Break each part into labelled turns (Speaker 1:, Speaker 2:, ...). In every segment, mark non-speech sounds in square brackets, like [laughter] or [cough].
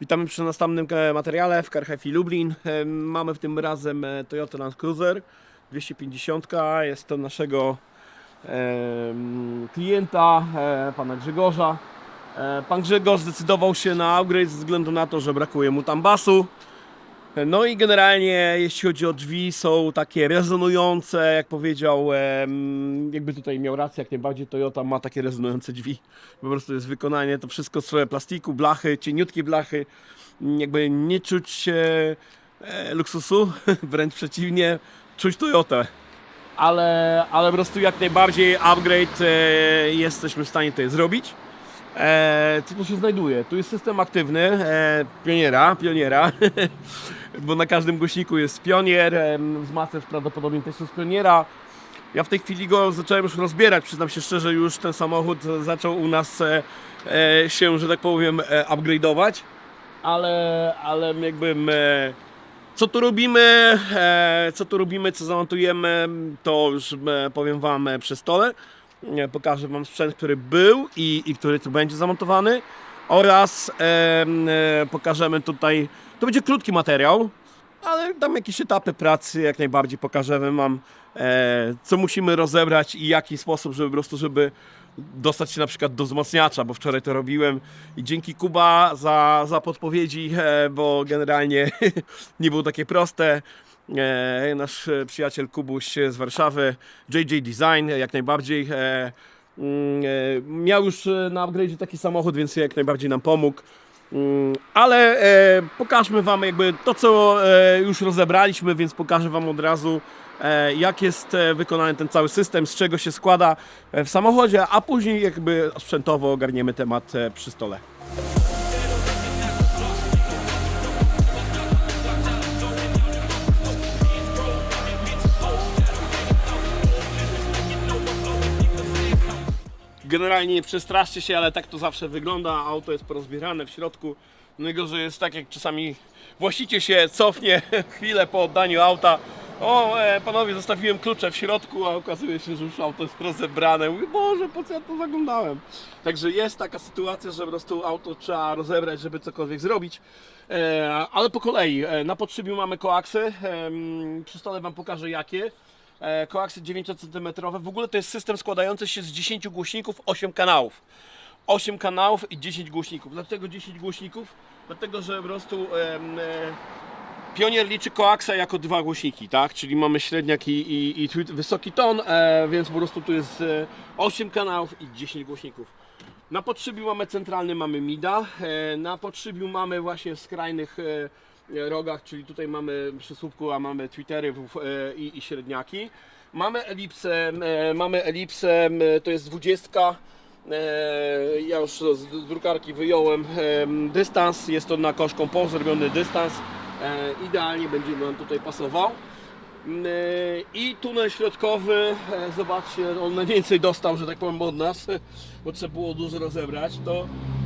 Speaker 1: Witamy przy następnym e, materiale w CarHefi Lublin. E, Mamy w tym razem e, Toyota Land Cruiser 250. Jest to naszego klienta, pana Grzegorza. Pan Grzegorz zdecydował się na upgrade ze względu na to, że brakuje mu tam basu. E, No i generalnie jeśli chodzi o drzwi są takie rezonujące, jak powiedział, jakby tutaj miał rację, jak najbardziej Toyota ma takie rezonujące drzwi. Po prostu jest wykonanie, to wszystko z plastiku, blachy, cieniutkie blachy, jakby nie czuć e, e, luksusu, [laughs] wręcz przeciwnie, czuć Toyotę. Ale, ale po prostu jak najbardziej upgrade e, jesteśmy w stanie tutaj zrobić. E, co tu się znajduje? Tu jest system aktywny e, pioniera, pioniera, [laughs] bo na każdym głośniku jest pionier, e, wzmacniacz prawdopodobnie też jest pioniera. Ja w tej chwili go zacząłem już rozbierać, przyznam się szczerze, już ten samochód zaczął u nas e, e, się, że tak powiem, e, upgrade'ować, ale, ale jakby e, co tu robimy, e, co tu robimy, co zamontujemy, to już e, powiem Wam e, przy stole. Pokażę Wam sprzęt, który był i, i który tu będzie zamontowany oraz e, e, pokażemy tutaj, to będzie krótki materiał, ale tam jakieś etapy pracy jak najbardziej pokażemy Wam, e, co musimy rozebrać i jaki sposób, żeby po prostu, żeby dostać się na przykład do wzmacniacza, bo wczoraj to robiłem i dzięki Kuba za, za podpowiedzi, e, bo generalnie [laughs] nie było takie proste. E, nasz przyjaciel Kubuś z Warszawy, JJ Design, jak najbardziej. E, mm, e, miał już na upgrade taki samochód, więc jak najbardziej nam pomógł. Mm, Ale pokażmy Wam jakby to, co już rozebraliśmy, więc pokażę Wam od razu, jak jest wykonany ten cały system, z czego się składa w samochodzie, a później jakby sprzętowo ogarniemy temat przy stole. Generalnie nie przestraszcie się, ale tak to zawsze wygląda. Auto jest porozbierane w środku. Najgorzej jest tak, jak czasami właściciel się cofnie [laughs] chwilę po oddaniu auta. O, e, panowie, zostawiłem klucze w środku, a okazuje się, że już auto jest rozebrane. Mówię, Boże, po co ja to zaglądałem? Także jest taka sytuacja, że po prostu auto trzeba rozebrać, żeby cokolwiek zrobić. E, ale po kolei, e, na podszybiu mamy koaksy. Przy stole Wam pokażę jakie koaksy 9 cm. W ogóle to jest system składający się z 10 głośników, 8 kanałów. 8 kanałów i 10 głośników. Dlaczego 10 głośników? Dlatego, że po prostu em, e, Pionier liczy koaksa jako dwa głośniki, tak? Czyli mamy średniak i, i, i wysoki ton, e, więc po prostu tu jest e, 8 kanałów i 10 głośników. Na podszybiu mamy centralny, mamy MIDA. E, na podszybiu mamy właśnie w skrajnych e, rogach, czyli tutaj mamy przy słupku, a mamy twittery e, i, i średniaki. Mamy elipsę, e, mamy elipsę, to jest 20. E, ja już z drukarki wyjąłem em, dystans, jest to na kosz kompost zrobiony dystans. E, idealnie będzie nam tutaj pasował. Mm, e, I tunel środkowy, e, zobaczcie, on najwięcej dostał, że tak powiem, od nas, [laughs] bo trzeba było dużo rozebrać. To e,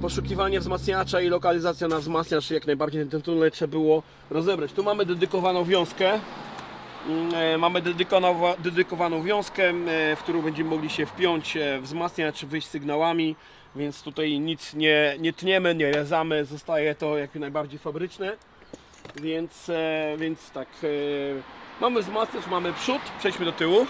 Speaker 1: poszukiwanie wzmacniacza i lokalizacja na wzmacniacz, jak najbardziej ten tunel trzeba było rozebrać. Tu mamy dedykowaną wiązkę. Mm, e, Mamy dedykowaną, dedykowaną wiązkę, e, w którą będziemy mogli się wpiąć, e, wzmacniać, wyjść sygnałami, więc tutaj nic nie, nie tniemy, nie rezamy, zostaje to jak najbardziej fabryczne. Więc, e, więc tak, e, mamy wzmacniacz, mamy przód, przejdźmy do tyłu.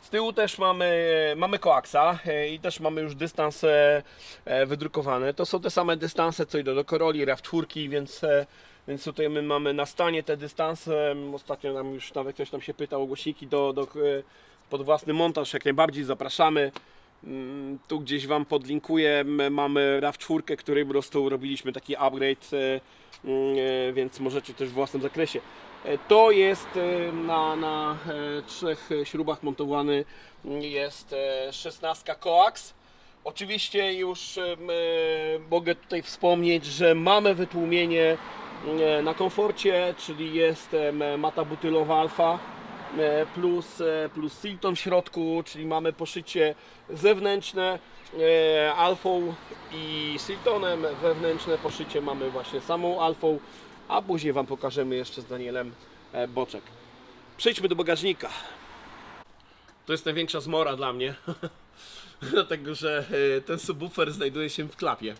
Speaker 1: Z tyłu też mamy, mamy koaksa e, i też mamy już dystans e, e, wydrukowany. To są te same dystanse co idą do Corolli, RAV4, więc, e, więc tutaj my mamy na stanie te dystanse. Ostatnio nam już nawet ktoś tam się pytał o głośniki do, do, pod własny montaż, jak najbardziej zapraszamy. Mm, Tu gdzieś Wam podlinkuję, mamy RAV4, który po prostu robiliśmy taki upgrade, mm, więc możecie też w własnym zakresie. E, To jest e, na, na e, trzech śrubach montowany mm, jest e, 16 koaks. Oczywiście już mogę tutaj wspomnieć, że mamy wytłumienie na komforcie, czyli jest mata butylowa alfa plus, plus Silton w środku, czyli mamy poszycie zewnętrzne alfą i Siltonem, wewnętrzne poszycie mamy właśnie samą alfą, a później Wam pokażemy jeszcze z Danielem e, boczek. Przejdźmy do bagażnika. To jest największa zmora dla mnie, [laughs] dlatego że e, ten subwoofer znajduje się w klapie.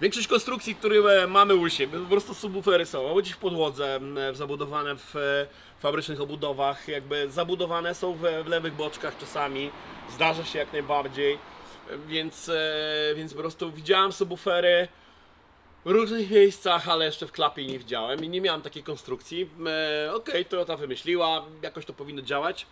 Speaker 1: Większość konstrukcji, które mamy u siebie, po prostu subwoofery są albo gdzieś w podłodze, zabudowane w e, fabrycznych obudowach, jakby zabudowane są w, lewych boczkach czasami, zdarza się jak najbardziej, E, więc, e, więc po prostu widziałem subwoofery różnych miejscach, ale jeszcze w klapie nie widziałem i nie miałem takiej konstrukcji. E, Okej, Toyota wymyśliła, jakoś to powinno działać.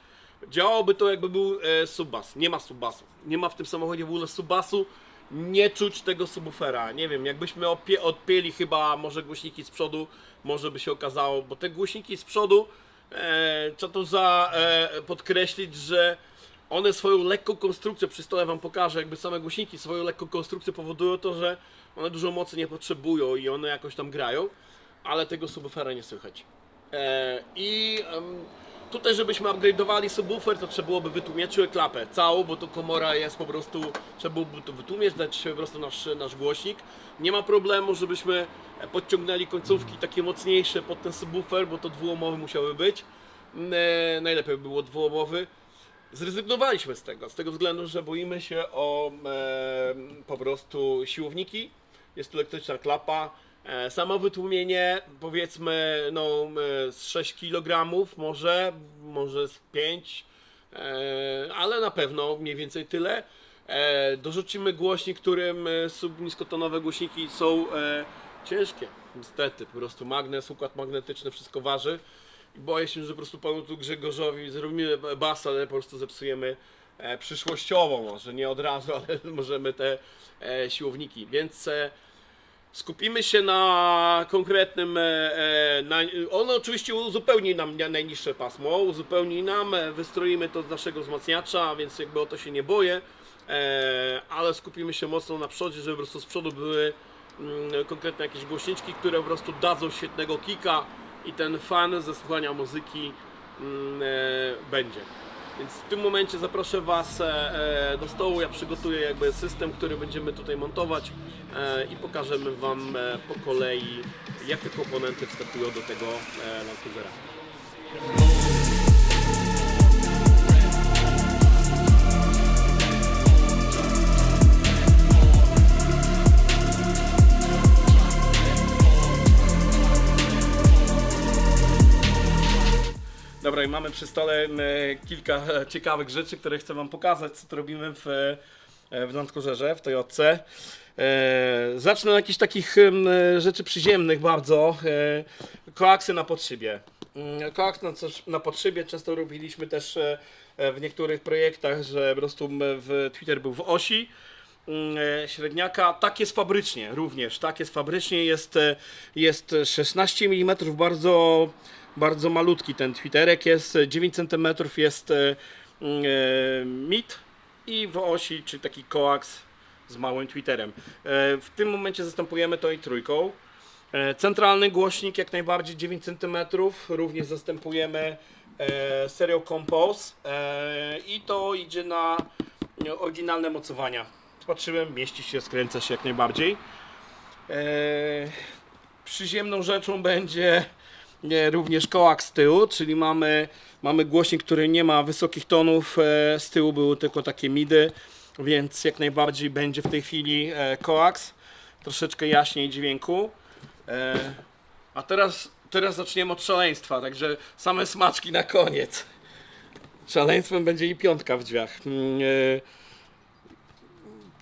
Speaker 1: Działałoby to jakby był e, subbas. Nie ma subbasów. Nie ma w tym samochodzie w ogóle subbasu. Nie czuć tego subwoofera. Nie wiem, jakbyśmy opie- odpięli chyba może głośniki z przodu, może by się okazało, bo te głośniki z przodu, e, trzeba to za, e, podkreślić, że one swoją lekką konstrukcją, przy stole wam pokażę, jakby same głośniki swoją lekką konstrukcją powodują to, że one dużo mocy nie potrzebują i one jakoś tam grają, ale tego subwoofera nie słychać. E, I tutaj, żebyśmy upgrade'owali subwoofer, to trzeba byłoby wytłumiać klapę całą, bo to komora jest po prostu, trzeba byłoby to wytłumieć, dać po prostu nasz, nasz głośnik. Nie ma problemu, żebyśmy podciągnęli końcówki takie mocniejsze pod ten subwoofer, bo to dwuomowy musiały być. E, najlepiej by było dwuomowy. Zrezygnowaliśmy z tego, z tego względu, że boimy się o e, po prostu siłowniki. Jest tu elektryczna klapa. E, samo wytłumienie powiedzmy no, e, z 6 kg może, może z 5, e, ale na pewno mniej więcej tyle. E, dorzucimy głośnik, którym e, subniskotonowe głośniki są ciężkie. Niestety, po prostu magnes, układ magnetyczny, wszystko waży. Boję się, że po prostu panu tu Grzegorzowi zrobimy bas, ale po prostu zepsujemy e, przyszłościowo, może nie od razu, [laughs] ale możemy te e, siłowniki. Więc e, skupimy się na konkretnym. E, e, na, oczywiście uzupełni nam na- najniższe pasmo, uzupełni nam, e, wystroimy to z naszego wzmacniacza, więc jakby o to się nie boję. E, ale skupimy się mocno na przodzie, żeby po prostu z przodu były mm, konkretne jakieś głośniczki, które po prostu dadzą świetnego kika i ten fan ze słuchania muzyki mm, e, będzie. Więc w tym momencie zaproszę Was e, e, do stołu. Ja przygotuję jakby system, który będziemy tutaj montować i pokażemy Wam po kolei, jakie komponenty wskakują do tego e, Dobra, i mamy przy stole kilka e, ciekawych rzeczy, które chcę Wam pokazać, co robimy w, e, w w Toyotce. E, zacznę od jakichś takich rzeczy przyziemnych bardzo. Koaksy na podszybie. Mm, Koaks na, na często robiliśmy też w niektórych projektach, że po prostu w Twitter był w osi średniaka. Tak jest fabrycznie również. Tak jest fabrycznie. Jest, e, jest 16 mm, bardzo, bardzo malutki ten twitterek. Jest e, 9 cm, jest e, mm, e, mit i w osi, czyli taki koaks z małym twitterem. E, w tym momencie zastępujemy to i trójką. E, Centralny głośnik jak najbardziej 9 cm, również zastępujemy e, serią Compose e, i to idzie na e, oryginalne mocowania. Patrzyłem, mieści się, skręca się jak najbardziej. E, przyziemną rzeczą będzie e, również kołak z tyłu, czyli mamy, mamy głośnik, który nie ma wysokich tonów, e, z tyłu były tylko takie midy, więc jak najbardziej będzie w tej chwili koaks, troszeczkę jaśniej dźwięku. A teraz, teraz zaczniemy od szaleństwa, także same smaczki na koniec. Szaleństwem będzie i piątka w drzwiach.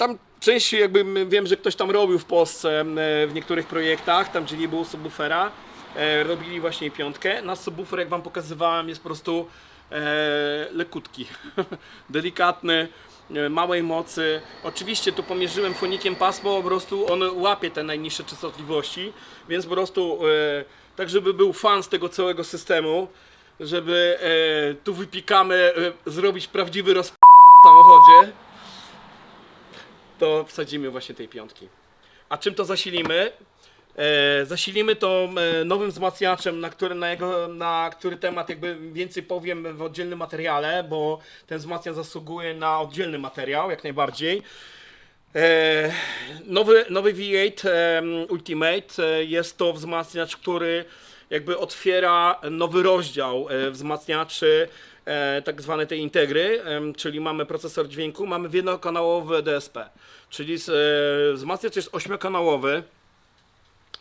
Speaker 1: Tam częściej jakby wiem, że ktoś tam robił w Polsce e, w niektórych projektach, tam gdzie nie było subwoofera, e, robili właśnie piątkę. Nasz subwoofer, jak wam pokazywałem, jest po prostu e, lekutki, [laughs] delikatny, małej mocy. Oczywiście tu pomierzyłem fonikiem pasmo, po prostu on łapie te najniższe częstotliwości, więc po prostu tak, żeby był fan z tego całego systemu, żeby tu wypikamy, zrobić prawdziwy roz w samochodzie to wsadzimy właśnie tej piątki. A czym to zasilimy? E, zasilimy to e, nowym wzmacniaczem, na który, na, jego, na który temat jakby więcej powiem w oddzielnym materiale, bo ten wzmacniacz zasługuje na oddzielny materiał, jak najbardziej. E, nowy, nowy V8 em, Ultimate e, jest to wzmacniacz, który jakby otwiera nowy rozdział e, wzmacniaczy e, tak zwane te integry, czyli mamy procesor dźwięku, mamy wielokanałowy DSP, czyli z, e, wzmacniacz jest ośmiokanałowy,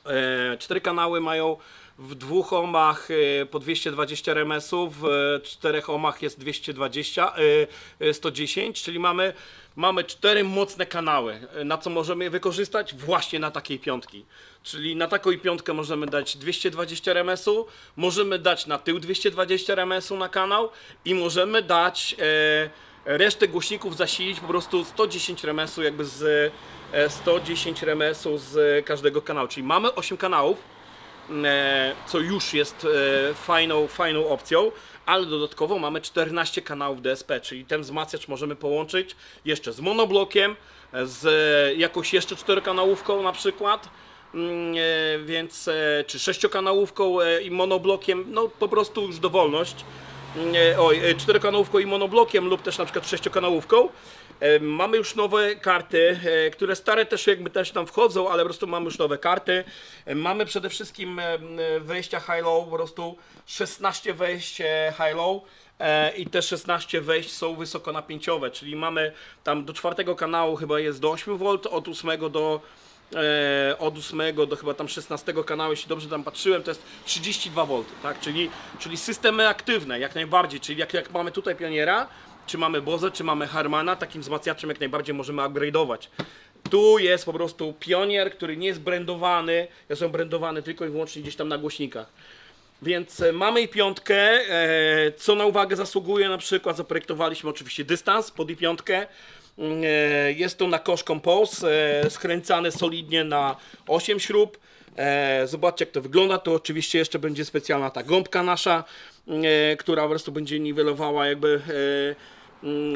Speaker 1: E, Cztery kanały mają w dwóch ohmach e, po 220 RMS-ów, w czterech ohmach jest 220, e, e, 110, czyli mamy, mamy cztery mocne kanały, e, na co możemy je wykorzystać? Właśnie na takiej piątki. Czyli na taką piątkę możemy dać 220 RMS-u, możemy dać na tył 220 RMS-u na kanał i możemy dać e, resztę głośników zasilić po prostu 110 RMS-u jakby z e, 110 RMS-u z każdego kanału, czyli mamy 8 kanałów, e, co już jest e, fajną, fajną opcją, ale dodatkowo mamy 14 kanałów DSP, czyli ten wzmacniacz możemy połączyć jeszcze z monoblokiem, e, z e, jakąś jeszcze czterokanałówką na przykład, Mm, e, więc e, czy sześciokanałówką e, i monoblokiem, no po prostu już dowolność. Mm, e, Oj, e, czterokanałówką i monoblokiem lub też na przykład sześciokanałówką. E, Mamy już nowe karty, e, które stare też jakby też tam wchodzą, ale po prostu mamy już nowe karty. E, Mamy przede wszystkim wejścia high-low, po prostu 16 wejść high-low. I te 16 wejść są wysokonapięciowe, czyli mamy tam do czwartego kanału chyba jest do 8 V, od 8 do od 8 do chyba tam 16 kanału, jeśli dobrze tam patrzyłem, to jest 32 V, tak? Czyli, czyli systemy aktywne jak najbardziej, czyli jak, jak mamy tutaj Pioniera, czy mamy Bose, czy mamy Harmana, takim wzmacniaczem jak najbardziej możemy upgrade'ować. Tu jest po prostu Pionier, który nie jest brandowany, jest on brandowany tylko i wyłącznie gdzieś tam na głośnikach. Więc e, mamy i piątkę, e, co na uwagę zasługuje na przykład, zaprojektowaliśmy oczywiście dystans pod i piątkę. Mm, e, Jest to na Kosz Compose, skręcane solidnie na 8 śrub. Zobaczcie jak to wygląda, to oczywiście jeszcze będzie specjalna ta gąbka nasza, e, która po prostu będzie niwelowała jakby mm,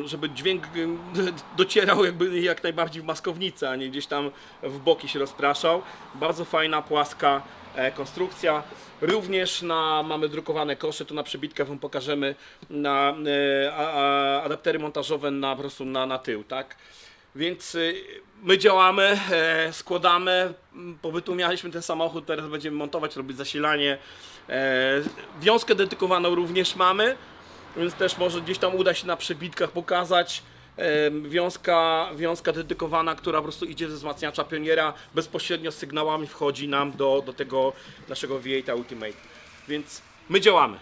Speaker 1: żeby dźwięk em, [laughs] docierał jakby jak najbardziej w maskownicę, a nie gdzieś tam w boki się rozpraszał. Bardzo fajna, płaska e, konstrukcja. Również na, mamy drukowane kosze, tu na przebitkę Wam pokażemy na e, a, a, adaptery montażowe na po prostu na, na tył, tak? Więc y, my działamy, e, składamy, powytłumialiśmy ten samochód, teraz będziemy montować, robić zasilanie. Wiązkę dedykowaną również mamy, więc też może gdzieś tam uda się na przebitkach pokazać. Wiązka, wiązka dedykowana, która po prostu idzie ze wzmacniacza pioniera, bezpośrednio z sygnałami wchodzi nam do, do tego naszego V8 Ultimate. Więc my działamy.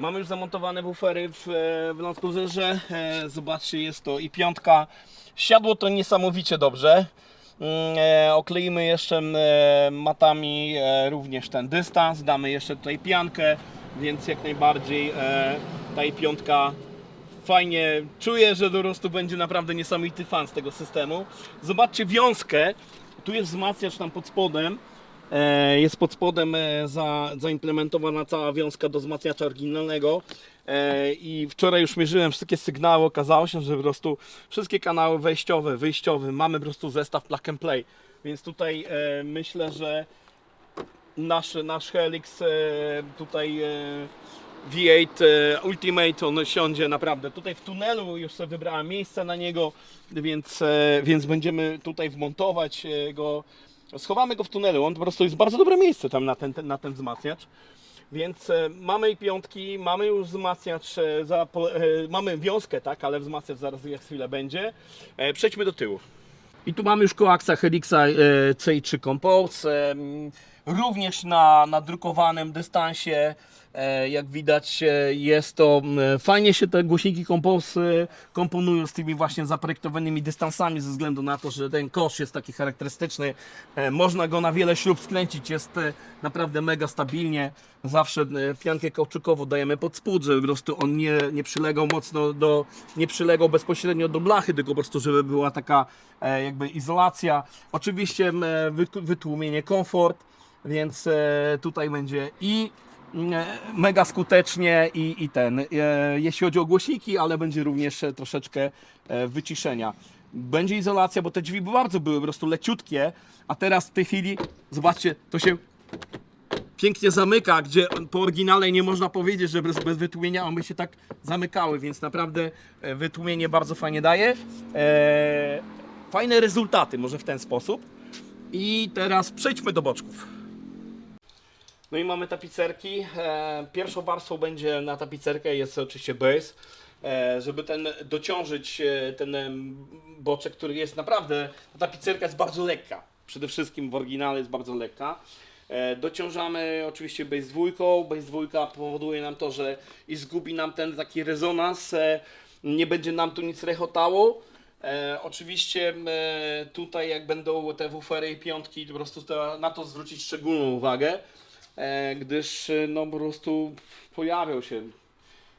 Speaker 1: Mamy już zamontowane bufery w, e, w Cruiserze. E, Zobaczcie, jest to i piątka. Siadło to niesamowicie dobrze. Mm, E, okleimy jeszcze matami również ten dystans. Damy jeszcze tutaj piankę, więc jak najbardziej ta i piątka fajnie czuję, że po prostu będzie naprawdę niesamowity fan z tego systemu. Zobaczcie wiązkę. Tu jest wzmacniacz tam pod spodem. E, Jest pod spodem e, za, zaimplementowana cała wiązka do wzmacniacza oryginalnego. E, I wczoraj już mierzyłem wszystkie sygnały. Okazało się, że po prostu wszystkie kanały wejściowe, wyjściowe mamy po prostu zestaw plug and play. Więc tutaj myślę, że nasz, nasz Helix tutaj e, V8 e, Ultimate on siądzie naprawdę tutaj w tunelu już sobie wybrałem miejsce na niego więc, więc będziemy tutaj wmontować go schowamy go w tunelu, on po prostu jest bardzo dobre miejsce tam na ten, ten, na ten wzmacniacz więc e, mamy i piątki, mamy już wzmacniacz, e, za, e, mamy wiązkę, tak, ale wzmacniacz zaraz za chwilę będzie. Przejdźmy do tyłu. I tu mamy już koaksa Helixa e, C3 Compose, również na nadrukowanym dystansie E, Jak widać e, jest to, fajnie się te głośniki kompos, e, komponują z tymi właśnie zaprojektowanymi dystansami ze względu na to, że ten kosz jest taki charakterystyczny. E, Można go na wiele śrub skręcić, jest e, naprawdę mega stabilnie. Zawsze e, piankę kauczukową dajemy pod spód, żeby po prostu on nie, nie przylegał mocno do, nie przylegał bezpośrednio do blachy, tylko po prostu żeby była taka e, jakby izolacja. Oczywiście e, wytłumienie, komfort, więc e, tutaj będzie i mega skutecznie i, i ten, e, jeśli chodzi o głośniki, ale będzie również e, troszeczkę e, wyciszenia. Będzie izolacja, bo te drzwi bardzo były po prostu leciutkie, a teraz w tej chwili, zobaczcie, to się pięknie zamyka, gdzie po oryginale nie można powiedzieć, że bez, bez wytłumienia one się tak zamykały, więc naprawdę e, wytłumienie bardzo fajnie daje. E, fajne rezultaty, może w ten sposób. I teraz przejdźmy do boczków. No i mamy tapicerki. E, pierwszą warstwą będzie na tapicerkę jest oczywiście base. E, żeby ten dociążyć e, ten boczek, który jest naprawdę, ta tapicerka jest bardzo lekka. Przede wszystkim w oryginale jest bardzo lekka. Dociążamy oczywiście base dwójką. Base dwójka powoduje nam to, że i zgubi nam ten taki rezonans. Nie będzie nam tu nic rechotało. E, oczywiście e, tutaj jak będą te wufery i piątki, po prostu to, na to zwrócić szczególną uwagę, gdyż e, no po prostu pojawią się,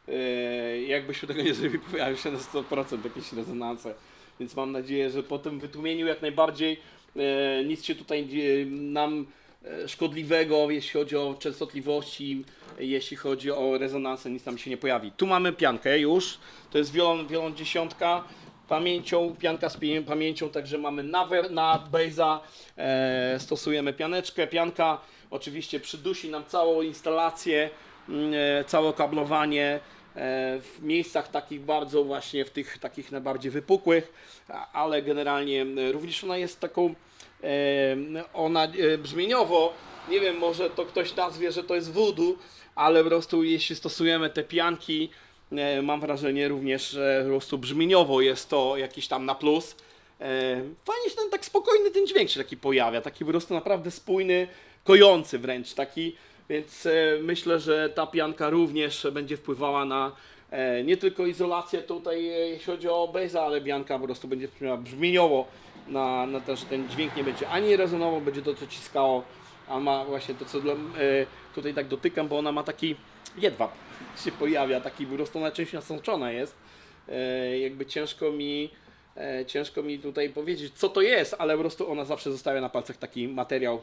Speaker 1: e, jakbyśmy tego nie zrobili, [laughs] pojawią się na 100% jakieś rezonanse. Więc mam nadzieję, że po tym wytłumieniu jak najbardziej e, nic się tutaj nam e, szkodliwego, jeśli chodzi o częstotliwości, jeśli chodzi o rezonansę, nic tam się nie pojawi. Tu mamy piankę już, to jest wiolon, wiolon dziesiątka, pamięcią, pianka z pamięcią, także mamy na, na base'a e, stosujemy pianeczkę, pianka oczywiście przydusi nam całą instalację, mm, e, całe kablowanie e, w miejscach takich bardzo właśnie, w tych takich najbardziej wypukłych, ale generalnie również ona jest taką, e, ona brzmieniowo, nie wiem, może to ktoś nazwie, że to jest voodoo, ale po prostu jeśli stosujemy te pianki, mam wrażenie również, że po prostu brzmieniowo jest to jakiś tam na plus. Fajnie się ten tak spokojny ten dźwięk się taki pojawia, taki po prostu naprawdę spójny, kojący wręcz taki, więc e, myślę, że ta pianka również będzie wpływała na e, nie tylko izolację tutaj, e, jeśli chodzi o base'a, ale pianka po prostu będzie wpływała brzmieniowo na, na to, że ten dźwięk nie będzie ani rezonował, będzie to dociskało, a ma właśnie to, co dla, tutaj tak dotykam, bo ona ma taki jedwab się pojawia, taki po prostu na czymś nasączona jest. Jakby ciężko mi ciężko mi tutaj powiedzieć, co to jest, ale po prostu ona zawsze zostawia na palcach taki materiał,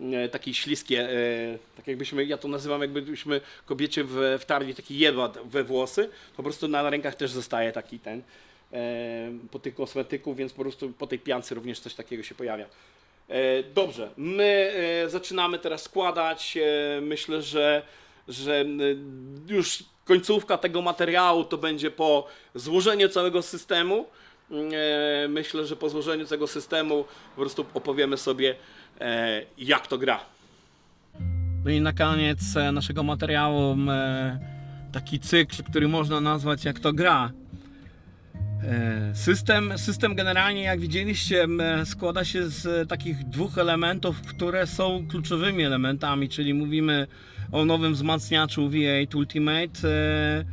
Speaker 1: e, taki śliskie, e, tak jakbyśmy, ja to nazywam jakbyśmy kobiecie wtarli taki jedwab we włosy, to po prostu na rękach też zostaje taki ten, e, po tych kosmetyków, więc po prostu po tej piance również coś takiego się pojawia. Dobrze, my zaczynamy teraz składać. Myślę, że, że już końcówka tego materiału to będzie po złożeniu całego systemu. Myślę, że po złożeniu tego systemu po prostu opowiemy sobie, jak to gra. No i na koniec e, naszego materiału e, taki cykl, który można nazwać jak to gra. E, System, system generalnie, jak widzieliście, składa się z takich dwóch elementów, które są kluczowymi elementami, czyli mówimy o nowym wzmacniaczu V8 Ultimate, e,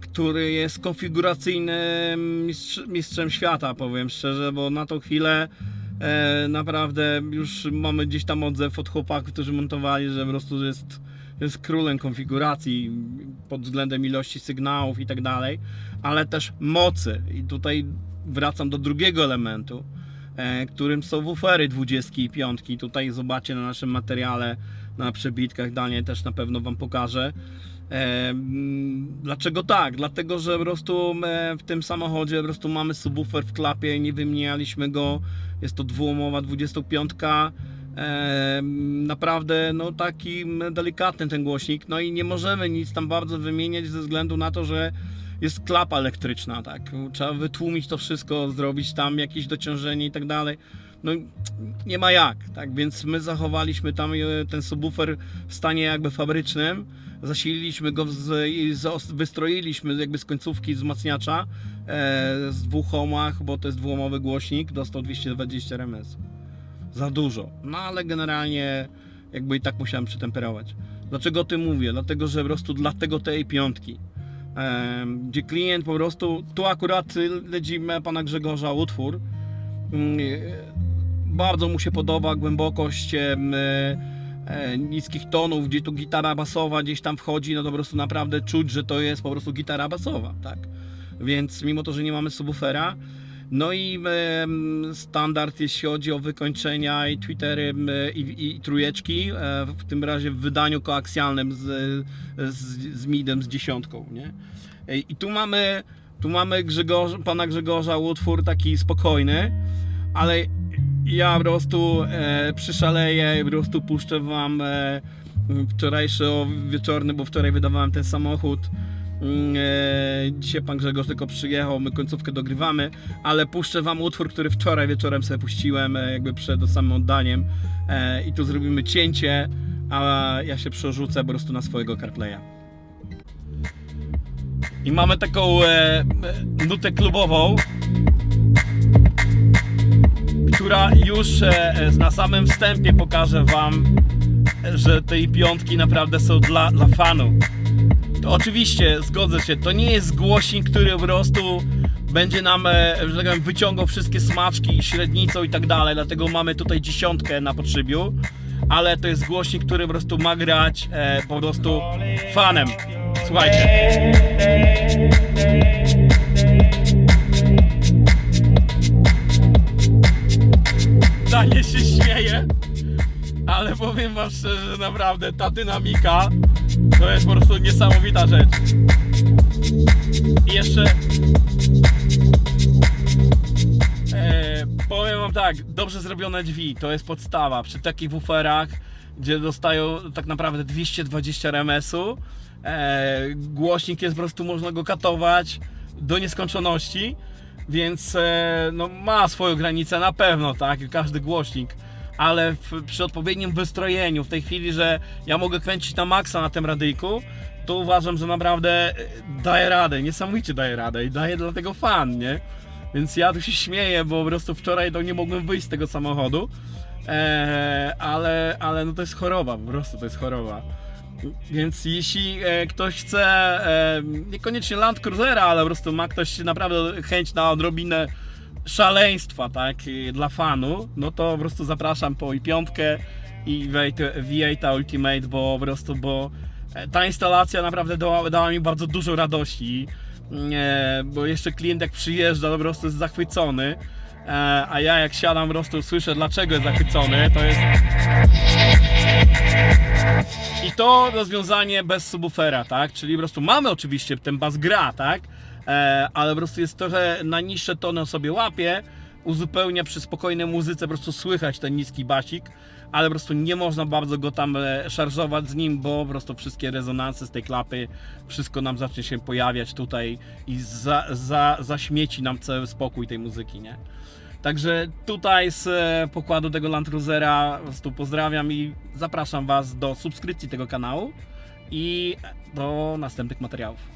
Speaker 1: który jest konfiguracyjnym mistrz, mistrzem świata, powiem szczerze, bo na tą chwilę e, naprawdę już mamy gdzieś tam odzew od chłopaków, którzy montowali, że po prostu jest, jest królem konfiguracji pod względem ilości sygnałów i tak dalej, ale też mocy. I tutaj wracam do drugiego elementu, e, którym są wufery 25. Tutaj zobaczcie na naszym materiale, na przebitkach, Daniel też na pewno Wam pokaże. E, Dlaczego tak? Dlatego, że po prostu e, w tym samochodzie po prostu mamy subwoofer w klapie, nie wymienialiśmy go. Jest to dwuomowa 25. E, Naprawdę no taki delikatny ten głośnik. No i nie możemy nic tam bardzo wymieniać ze względu na to, że jest klapa elektryczna, tak? Trzeba wytłumić to wszystko, zrobić tam jakieś dociążenie i tak dalej. No nie ma jak, tak? Więc my zachowaliśmy tam e, ten subwoofer w stanie jakby fabrycznym. Zasililiśmy go z, zos- wystroiliśmy jakby z końcówki wzmacniacza z dwóch ohmach, bo to jest dwuomowy głośnik, dostał 220 RMS. Za dużo. No ale generalnie jakby i tak musiałem przytemperować. Dlaczego o tym mówię? Dlatego, że po prostu dlatego tej piątki. Em, Gdzie klient po prostu, tu akurat lecimy pana Grzegorza utwór. Mm, y, Bardzo mu się podoba głębokość e, e, niskich tonów, gdzie tu gitara basowa gdzieś tam wchodzi, no to po prostu naprawdę czuć, że to jest po prostu gitara basowa, tak? Więc mimo to, że nie mamy subwoofera, no i standard jeśli chodzi o wykończenia i Twittery i, i trójeczki, e, w tym razie w wydaniu koaksjalnym z, z, z midem, z dziesiątką, nie? I tu mamy, tu mamy Grzegorz, pana Grzegorza utwór taki spokojny, ale ja po prostu e, przyszaleję po prostu puszczę wam e, wczorajszy wieczorny, bo wczoraj wydawałem ten samochód. Mm, E, dzisiaj pan Grzegorz tylko przyjechał, my końcówkę dogrywamy, ale puszczę wam utwór, który wczoraj wieczorem sobie puściłem, e, jakby przed samym oddaniem. E, I tu zrobimy cięcie, a ja się przerzucę po prostu na swojego CarPlaya. I mamy taką nutę klubową, która już na samym wstępie pokaże Wam, że tej piątki naprawdę są dla, dla fanów. To oczywiście, zgodzę się, to nie jest głośnik, który po prostu będzie nam, e, że tak powiem, wyciągał wszystkie smaczki, średnicą i tak dalej, dlatego mamy tutaj dziesiątkę na podszybiu, ale to jest głośnik, który po prostu ma grać e, po prostu fanem. Słuchajcie. Danie się śmieje, ale powiem wam szczerze, że naprawdę ta dynamika to jest po prostu niesamowita rzecz. I jeszcze e, powiem wam tak, dobrze zrobione drzwi to jest podstawa. Przy takich wuferach, gdzie dostają tak naprawdę 220 RMS-u, e, głośnik jest po prostu, można go katować do nieskończoności. Więc e, no, ma swoją granicę na pewno, tak, każdy głośnik, ale w, przy odpowiednim wystrojeniu, w tej chwili, że ja mogę kręcić na maksa na tym radyjku, to uważam, że naprawdę e, daje radę, niesamowicie daje radę i daje dlatego fan, nie? Więc ja tu się śmieję, bo po prostu wczoraj to nie mogłem wyjść z tego samochodu, e, ale, ale no to jest choroba, po prostu to jest choroba. Więc jeśli e, ktoś chce, e, niekoniecznie Land Cruisera, ale po prostu ma ktoś naprawdę chęć na odrobinę szaleństwa, tak, i dla fanu, no to po prostu zapraszam po i piątkę i V8 V8 Ultimate, bo po prostu, bo e, ta instalacja naprawdę dała, dała mi bardzo dużo radości, e, bo jeszcze klient jak przyjeżdża, po prostu jest zachwycony, e, a ja jak siadam po prostu słyszę dlaczego jest zachwycony, to jest i to rozwiązanie bez subwoofera, tak? Czyli po prostu mamy oczywiście ten bas gra, tak? E, ale po prostu jest trochę na niższe tony on sobie łapie, uzupełnia przy spokojnej muzyce, po prostu słychać ten niski basik, ale po prostu nie można bardzo go tam e, szarżować z nim, bo po prostu wszystkie rezonanse z tej klapy, wszystko nam zacznie się pojawiać tutaj i za, za, zaśmieci nam cały spokój tej muzyki, nie? Także tutaj z e, pokładu tego Land Cruisera po prostu pozdrawiam i zapraszam Was do subskrypcji tego kanału i do następnych materiałów.